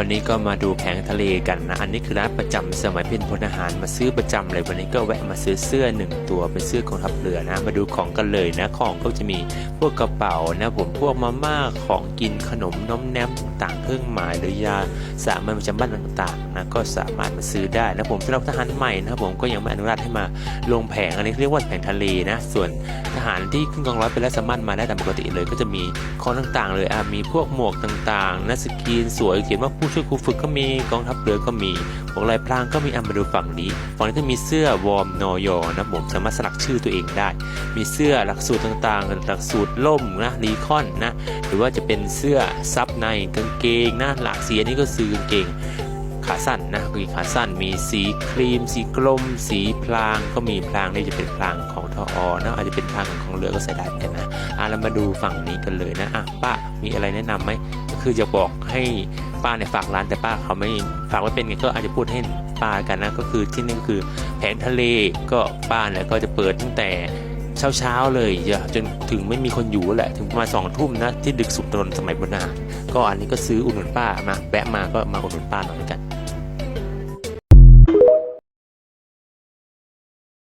วันนี้ก็มาดูแผงทะเลกันนะ อันนี้คือร้านประจำสมัยเป็นพลทหารมาซื้อประจำเลย วันนี้ก็แวะมาซื้อเสื้อหนึ่งตัวเป็นเสื้อกองทัพเรือนะ มาดูของกันเลยนะ ของก็จะมีพวกกระเป๋านะผมพวกมาม่าของกินขนมน้อมแนมต่างๆเครื่องหมายหรือยาสามัญประจำบ้านต่างๆนะก็สามารถมาซื้อได้นะผมสำหรับทหารใหม่นะผมก็ยังไม่อนุญาตให้มาลงแผงอันนี้เรียกว่าแผงทะเลนะ ส่วนทหารที่ขึ้นกองร้อยไปแล้วสามารถมาได้ตามปกติเลย ก็จะมีของต่างๆ เลยอะมีพวกหมวกต่างๆนะสกรีนสวยเขียนว่าผูช่วยครูฝึกก็มีกองทัพเรือก็มีพวกลายพรางก็มีอะมาดูฝั่งนี้ฝั่งนี้ก็มีเสื้อวอร์มนอยอนะผมสามารถสลักชื่อตัวเองได้ มีเสื้อหลักสูตรต่างๆ หลักสูตรล่มนะรีคอนนะหรือว่าจะเป็นเสื้อซับในกางเกงนะหลากสีอันนี้ก็ซื้อกางเกงขาสั้นนะก็มีขาสั้นมีสีครีม สีกลม สีพลางก็มีพลางนี่จะเป็นพลางของทออนะอาจจะเป็นพลางของเรือก็ใส่ได้เหมือนกันนะอะเรามาดูฝั่งนี้กันเลยนะอะป้ามีอะไรแนะนำไหมก็คือจะบอกให้ ป้าเนี่ยฝากร้านแต่ป้าเขาไม่ฝากไว้เป็นไงก็อาจจะพูดให้ป้ากันนะก็คือที่นี่ก็คือแผงทะเลก็ป้าเนี่ยก็จะเปิดตั้งแต่เช้าเช้าๆเลยอย่าจนถึงไม่มีคนอยู่แหละถึงประมาณสองทุ่มนะที่ดึกสุดตอนสมัยโบราณก็อันนี้ก็ซื้ออุดหนุนป้ามาแวะมาก็มาอุดหนุนป้าหน่อยกัน